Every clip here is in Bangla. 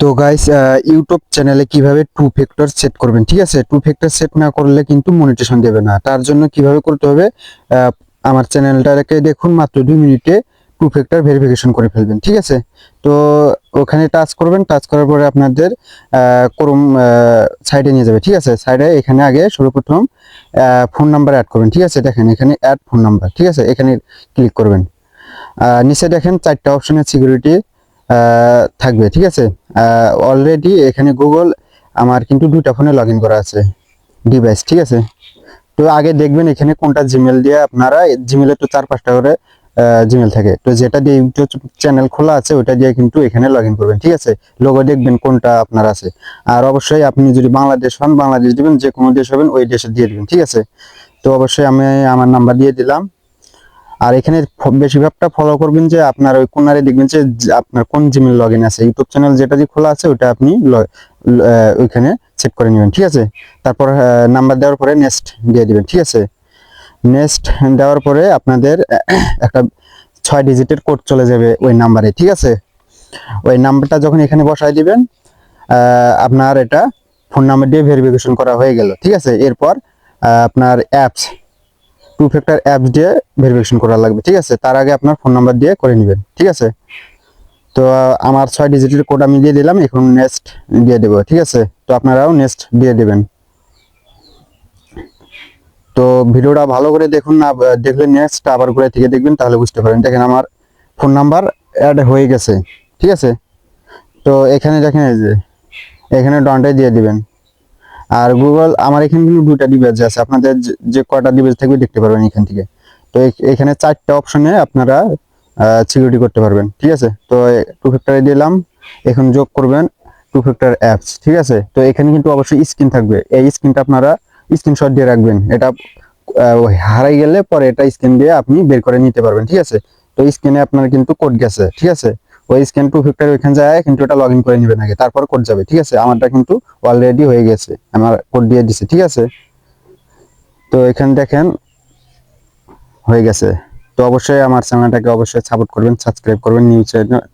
তো গাইস ইউটিউব চ্যানেলে কীভাবে টু ফ্যাক্টর সেট করবেন, ঠিক আছে? টু ফ্যাক্টর সেট না করলে কিন্তু মনিটেশন দেবে না। তার জন্য কীভাবে করতে হবে? আমার চ্যানেলটাকে দেখুন মাত্র দুই মিনিটে টু ফ্যাক্টর ভেরিফিকেশন করে ফেলবেন, ঠিক আছে? তো ওখানে টাচ করবেন টাচ করার পরে আপনাদের ক্রোম সাইডে নিয়ে যাবে, ঠিক আছে? সাইডে এখানে আগে সর্বপ্রথম ফোন নাম্বার অ্যাড করবেন, ঠিক আছে? দেখেন এখানে অ্যাড ফোন নাম্বার ঠিক আছে? এখানে ক্লিক করবেন। নিচে দেখেন চারটা অপশনের সিকিউরিটি থাকবে, ঠিক আছে? অলরেডি এখানে গুগল আমার কিন্তু দুইটা ফোনে লগ করা আছে ডিভাইস ঠিক আছে? তো আগে দেখবেন এখানে কোনটা জিমেল দিয়ে আপনারা জিমেলে তো চার পাঁচটা করে জিমেল থাকে। তো যেটা দিয়ে ইউটিউব চ্যানেল খোলা আছে, ওটা দিয়ে কিন্তু এখানে লগ করবেন, ঠিক আছে? লোগো দেখবেন কোনটা আপনার আছে। আর অবশ্যই আপনি যদি বাংলাদেশ হন, বাংলাদেশ দিবেন যে কোনো দেশ হবেন, ওই দেশে দিয়ে দিবেন, ঠিক আছে? তো অবশ্যই আমি আমার নাম্বার দিয়ে দিলাম। আর এখানে বেশিরভাগটা ফলো করবেন যে আপনার ওই কোনারে দেখবেন যে আপনার কোন জিমেল লগ ইন আছে। ইউটিউব চ্যানেল যেটা যে খোলা আছে ওটা আপনি ওইখানে সেট করে নেবেন, ঠিক আছে? তারপর নাম্বার দেওয়ার পরে নেক্সট দিয়ে দিবেন, ঠিক আছে? নেক্সট দেওয়ার পরে আপনাদের একটা ছয় ডিজিটের কোড চলে যাবে ওই নাম্বারে ঠিক আছে? ওই নাম্বারটা যখন এখানে বসায় দিবেন আপনার এটা ফোন নাম্বার দিয়ে ভেরিফিকেশন করা হয়ে গেল, ঠিক আছে? এরপর আপনার অ্যাপস টু ফ্যাক্টর অ্যাপস দিয়ে ভেরিফিকেশন করা লাগবে, ঠিক আছে? তার আগে আপনার ফোন নাম্বার দিয়ে করে নেবেন, ঠিক আছে? তো, আমার ছয় ডিজিটের কোড আমি দিয়ে দিলাম, এখন নেক্সট দিয়ে দেবো, ঠিক আছে? তো আপনারাও নেক্সট দিয়ে দেবেন। তো ভিডিওটা ভালো করে দেখুন না দেখলে নেক্সট আবার ঘুরে থেকে দেখবেন, তাহলে বুঝতে পারেন দেখেন আমার ফোন নাম্বার অ্যাড হয়ে গেছে, ঠিক আছে? তো এখানে দেখেন এই যে, এখানে ডনটাই দিয়ে দিবেন। আর গুগল আমার এখানে কিন্তু দুইটা ডিভাইস আছে। আপনাদের যে- কয়টা ডিভাইস থাকবে দেখতে পারবেন এখান থেকে। তো এখানে চারটা অপশনে আপনারা সিকিউরিটি করতে পারবেন, ঠিক আছে? তো টু ফ্যাক্টরে দিলাম। এখন যোগ করবেন টু ফ্যাক্টর অ্যাপস ঠিক আছে? তো এখানে কিন্তু অবশ্যই স্ক্রিন থাকবে। এই স্ক্রিনটা আপনারা স্ক্রিনশট দিয়ে রাখবেন। এটা হারাই গেলে পরে এটা স্ক্রিন দিয়ে আপনি বের করে নিতে পারবেন, ঠিক আছে? তো স্ক্রিনে আপনার কিন্তু কোড গেছে, ঠিক আছে? ওই স্ক্যান টু ফ্যাক্টর ওইখানে যায়, কিন্তু এটা লগ ইন করে নেবেন আগে তারপর কোড যাবে, ঠিক আছে? আমারটা কিন্তু অলরেডি হয়ে গেছে। আমার কোড দিয়ে দিছে, ঠিক আছে? তো এখানে দেখেন, হয়ে গেছে। তো অবশ্যই আমার চ্যানেলটাকে অবশ্যই সাপোর্ট করবেন সাবস্ক্রাইব করবেন নিউ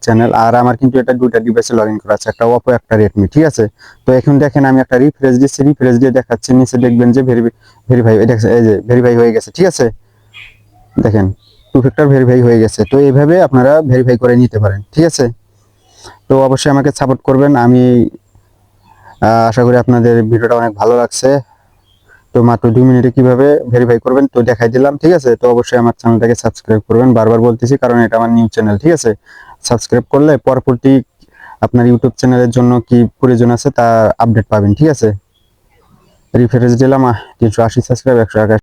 চ্যানেল আর আমার কিন্তু এটা দুইটা ডিভাইসে লগ ইন করা আছে, একটা ওপো একটা রেডমি ঠিক আছে? তো এখন দেখেন, আমি একটা রিফ্রেশ দিচ্ছি রিফ্রেশ দিয়ে দেখাচ্ছি, নিচে দেখবেন যে ভেরিফাই এই যে ভেরিফাই হয়ে গেছে, ঠিক আছে? দেখেন টু ফ্যাক্টর ভেরিফাই হয়ে গেছে। তো এইভাবে আপনারা ভেরিফাই করে নিতে পারেন, ঠিক আছে? তো অবশ্যই আমাকে সাপোর্ট করবেন। আমি আশা করি আপনাদের ভিডিওটা অনেক ভালো লাগছে। তো মাত্র দুই মিনিটে কীভাবে ভেরিফাই করবেন তো দেখাই দিলাম, ঠিক আছে? তো অবশ্যই আমার চ্যানেলটাকে সাবস্ক্রাইব করবেন। বারবার বলতেছি, কারণ এটা আমার নিউ চ্যানেল ঠিক আছে? সাবস্ক্রাইব করলে পরবর্তী আপনার ইউটিউব চ্যানেলের জন্য কি প্রয়োজন আছে তা আপডেট পাবেন, ঠিক আছে? রিফারেন্স দিলাম তিনশো আশি সাবস্ক্রাইব একশো আঠাশ